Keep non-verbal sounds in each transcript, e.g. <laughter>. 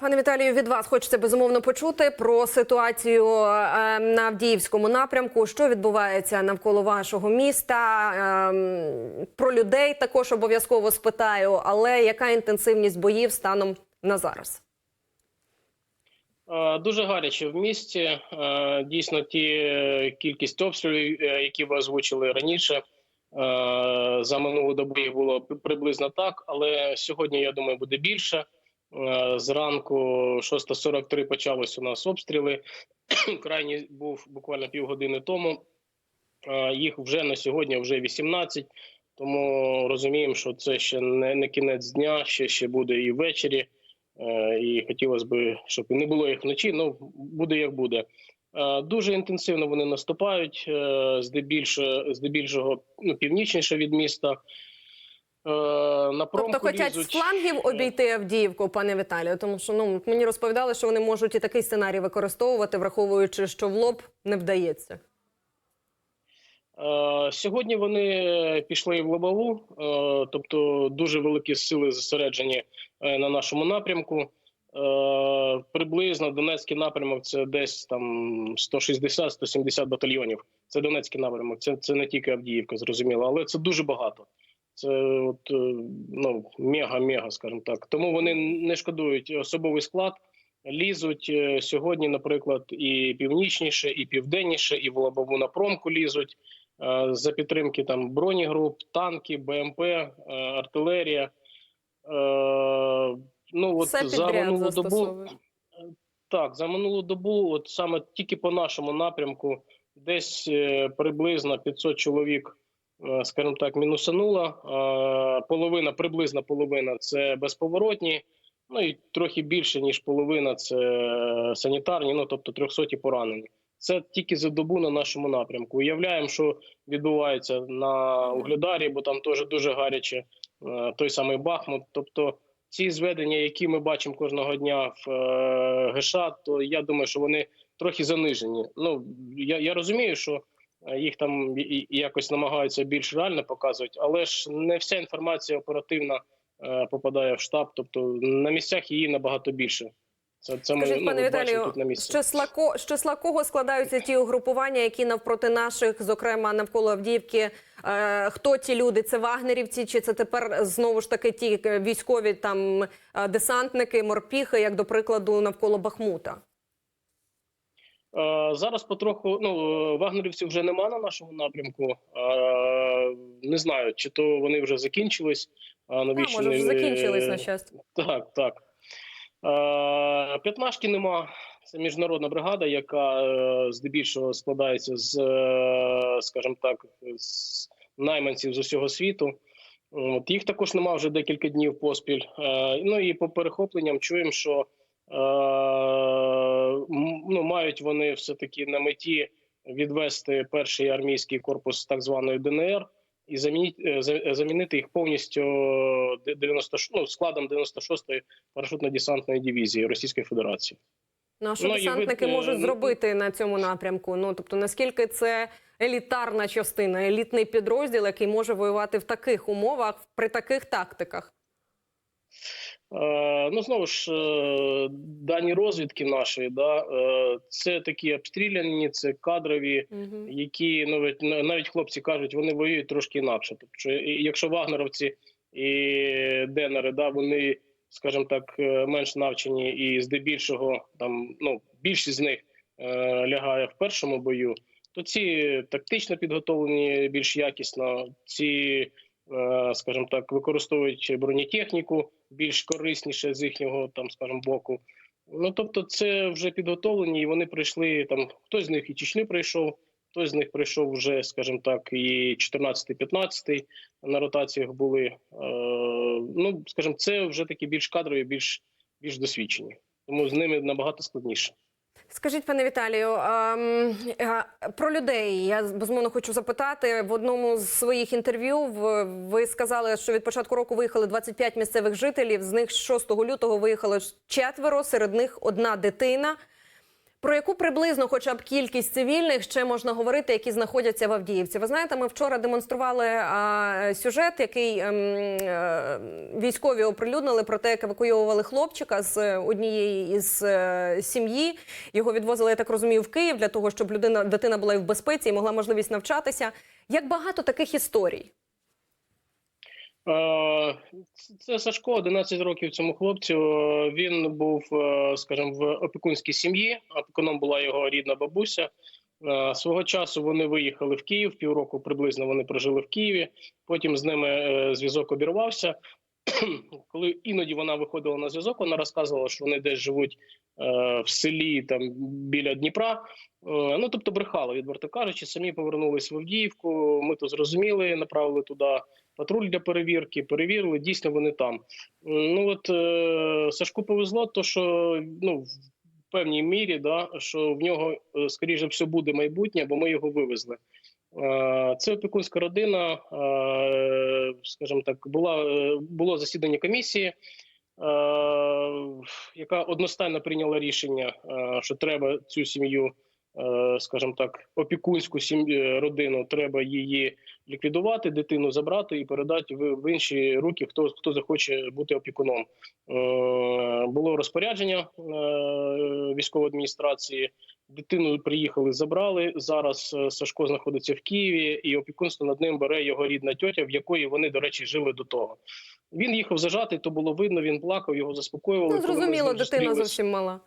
Пане Віталію, від вас хочеться безумовно почути про ситуацію е, на Авдіївському напрямку. Що відбувається навколо вашого міста? Ем, Про людей також обов'язково спитаю, але яка інтенсивність боїв станом на зараз? Е, Дуже гаряче в місті. Е, Дійсно, ті кількість обстрілів, які ви озвучили раніше, за минулу добу було приблизно так. Але сьогодні, я думаю, буде більше. Е, Зранку 6.43 почались у нас обстріли. <clears throat> Крайній був буквально півгодини тому. Е, Їх вже на сьогодні вже 18. Тому розуміємо, що це ще не, не кінець дня, ще ще буде і ввечері. Е, І хотілося б, щоб не було їх вночі. Ну буде як буде. Дуже інтенсивно вони наступають, здебільшого, здебільшого ну, північніше від міста. Е, На промку Тобто хочуть з флангів обійти Авдіївку, пане Віталію, тому що ну мені розповідали, що вони можуть і такий сценарій використовувати, враховуючи, що в лоб не вдається. Е, Сьогодні вони пішли в лобову, е, тобто дуже великі сили зосереджені е, на нашому напрямку. Е, Приблизно Донецький напрямок це десь там 160-170 батальйонів. Це Донецький напрямок, це, це не тільки Авдіївка, зрозуміло, але це дуже багато. Це от е, ну мега-мега, скажімо так. Тому вони не шкодують особовий склад. Лізуть е, сьогодні, наприклад, і північніше, і південніше, і в лобову на промку лізуть е, за підтримки там бронігруп, танки, БМП, артилерія. Ну от Все за минулу добу так, за минулу добу, от саме тільки по нашому напрямку, десь приблизно 500 чоловік, скажімо так, мінусануло. Е, Половина, приблизно половина це безповоротні. Ну і трохи більше ніж половина це санітарні, ну тобто 300 поранені. Це тільки за добу на нашому напрямку. Уявляємо, що відбувається на Угледарі, бо там теж дуже гаряче. е, Той самий Бахмут. Тобто ці зведення, які ми бачимо кожного дня в е, ГШ, то я думаю, що вони трохи занижені. Ну я, я розумію, що е, їх там якось намагаються більш реально показувати, але ж не вся інформація оперативна е, попадає в штаб. Тобто на місцях її набагато більше. Це, це ми Скажіть, ну, пане бачимо Віталію, тут на з місці. числа, з числа кого складаються ті угрупування, які навпроти наших, зокрема навколо Авдіївки? Е, хто ті люди? Це вагнерівці, чи це тепер знову ж таки ті е, військові там е, десантники, морпіхи, як до прикладу, навколо Бахмута? Е, Зараз потроху ну е, вагнерівців вже нема на нашому напрямку. Е, Не знаю, чи то вони вже закінчились. А А, може, вже закінчились на щастя. Так, так. П'ятнашки нема. Це міжнародна бригада, яка здебільшого складається з, скажімо так, з найманців з усього світу. От, їх також нема вже декілька днів поспіль. Ну і по перехопленням чуємо, що ну, мають вони все-таки на меті відвести перший армійський корпус так званої ДНР і замінити, е, замінити їх повністю де- 90, ну, складом 96-ї парашютно-десантної дивізії Російської Федерації. Ну, а що Ну, десантники ви- е, можуть ну, зробити на цьому напрямку? Ну тобто, наскільки це елітарна частина, елітний підрозділ, який може воювати в таких умовах, при таких тактиках? Е, ну знову ж е, дані розвідки нашої, да, е, це такі обстріляні, це кадрові, які навіть навіть хлопці кажуть, вони воюють трошки інакше. Тобто, якщо вагнеровці і денери, да, вони, скажімо так, менш навчені, і здебільшого там ну більшість з них лягає в першому бою, то ці тактично підготовлені більш якісно. Ці, скажімо так, використовують бронетехніку більш корисніше з їхнього там, скажімо, боку. Ну тобто, це вже підготовлені, і вони прийшли там. Хтось з них і Чечню прийшов, хтось з них прийшов вже, скажімо так, і 14-15 на ротаціях були. Е, ну, скажімо, це вже такі більш кадрові, більш більш досвідчені. Тому з ними набагато складніше. Скажіть, пане Віталію, ем, е, про людей я безумовно хочу запитати. В одному з своїх інтерв'ю ви сказали, що від початку року виїхали 25 місцевих жителів. З них з 6 лютого виїхало четверо, серед них одна дитина. Про яку приблизно, хоча б кількість цивільних, ще можна говорити, які знаходяться в Авдіївці? Ви знаєте, ми вчора демонстрували а, сюжет, який ем, е, військові оприлюднили про те, як евакуйовували хлопчика з однієї із е, сім'ї. Його відвозили, я так розумію, в Київ для того, щоб людина дитина була і в безпеці і могла можливість навчатися. Як багато таких історій? Е, Це Сашко, 11 років цьому хлопцю. Е, Він був, е, скажімо, в опікунській сім'ї. Опікуном була його рідна бабуся. Свого часу вони виїхали в Київ. Півроку приблизно вони прожили в Києві. Потім з ними зв'язок обірвався. <clears throat> Коли іноді вона виходила на зв'язок, вона розказувала, що вони десь живуть в селі там біля Дніпра. Ну тобто брехали, відверто кажучи, самі повернулись в Авдіївку. Ми то зрозуміли, направили туди патруль для перевірки. Перевірили, дійсно вони там. Ну от е, Сашку повезло, то що ну в певній мірі, да, що в нього е, скоріше все буде майбутнє, бо ми його вивезли. Е, Це опікунська родина, е, скажімо так, була було засідання комісії, яка одностайно прийняла рішення, що треба цю сім'ю, скажімо так, опікунську сім'ю родину, треба її ліквідувати, дитину забрати і передати в, інші руки, хто хто захоче бути опікуном. Е, Було розпорядження е, військової адміністрації. Дитину приїхали, забрали. Зараз е, Сашко знаходиться в Києві, і опікунство над ним бере його рідна тьотя, в якої вони, до речі, жили до того. Він їхав зажатий, то було видно. Він плакав, його заспокоювали. Ну, зрозуміло, дитина зовсім мала.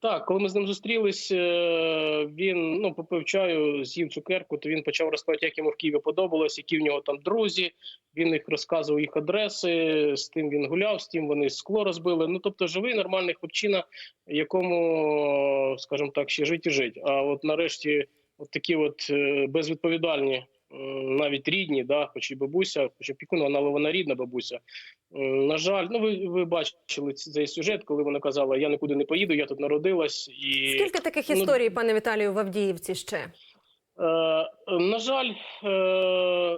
Так, коли ми з ним зустрілись, е, він ну попив чаю, з'їв цукерку. То він почав розповідати, як йому в Києві подобалось, які в нього там друзі. Він їх розказував їх адреси. З тим він гуляв, з тим вони скло розбили. Ну тобто, живий нормальний хлопчина, якому, скажімо так, ще жить і жить. А от нарешті, от такі от е, безвідповідальні. Навіть рідні, да, хоч і бабуся, хоч і пікун, вона, але вона рідна бабуся. На жаль, ну ви, ви бачили цей сюжет, коли вона казала: Я нікуди не поїду, я тут народилась. І Скільки таких ну, історій, пане Віталію, в Авдіївці ще? е, на жаль, е,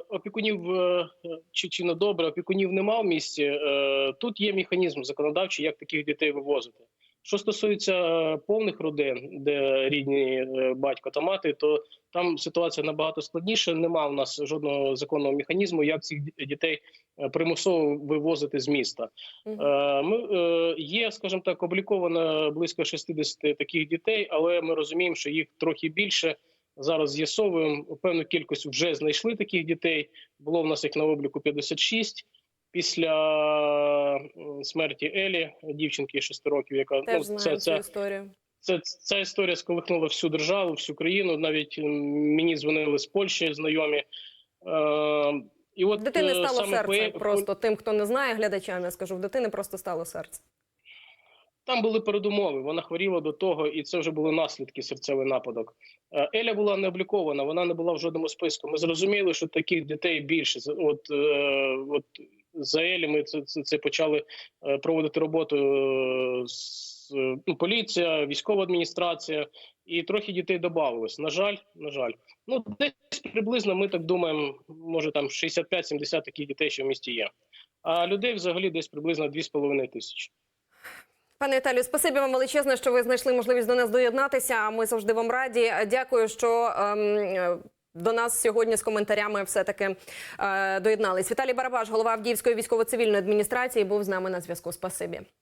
опікунів е, чи, чи не добре, опікунів нема в місті. Е, тут є механізм законодавчий, як таких дітей вивозити. Що стосується е, повних родин, де рідні е, батько та мати, то там ситуація набагато складніша. Нема у нас жодного законного механізму, як цих дітей е, примусово вивозити з міста. Ми є, скажімо так, обліковано близько 60 таких дітей, але ми розуміємо, що їх трохи більше. Зараз з'ясовуємо певну кількість вже знайшли таких дітей. Було в нас їх на обліку 56. Після смерті Елі, дівчинки 6 років, яка Теж ну, знаю це, цю це, історію. це, ця історія сколихнула всю державу, всю країну. Навіть мені дзвонили з Польщі знайомі. Е, і от, дитини е, стало саме серце. по- Просто тим, хто не знає, глядачам я скажу, в дитини просто стало серце. Там були передумови. Вона хворіла до того, і це вже були наслідки серцевий нападок. Е, Еля була не облікована, вона не була в жодному списку. Ми зрозуміли, що таких дітей більше. От, е, от за Елі ми це, це, це почали е, проводити роботу е, з е, ну, поліція, військова адміністрація, і трохи дітей додавалось. На жаль, на жаль, ну десь приблизно ми так думаємо, може там 65-70 таких дітей, що в місті є. А людей взагалі десь приблизно 2,5 тисячі. Пане Віталію, спасибі вам величезне, що ви знайшли можливість до нас доєднатися. Ми завжди вам раді. Дякую, що ем, до нас сьогодні з коментарями все таки е, доєднались. Віталій Барабаш, голова Авдіївської військово-цивільної адміністрації, був з нами на зв'язку. Спасибі.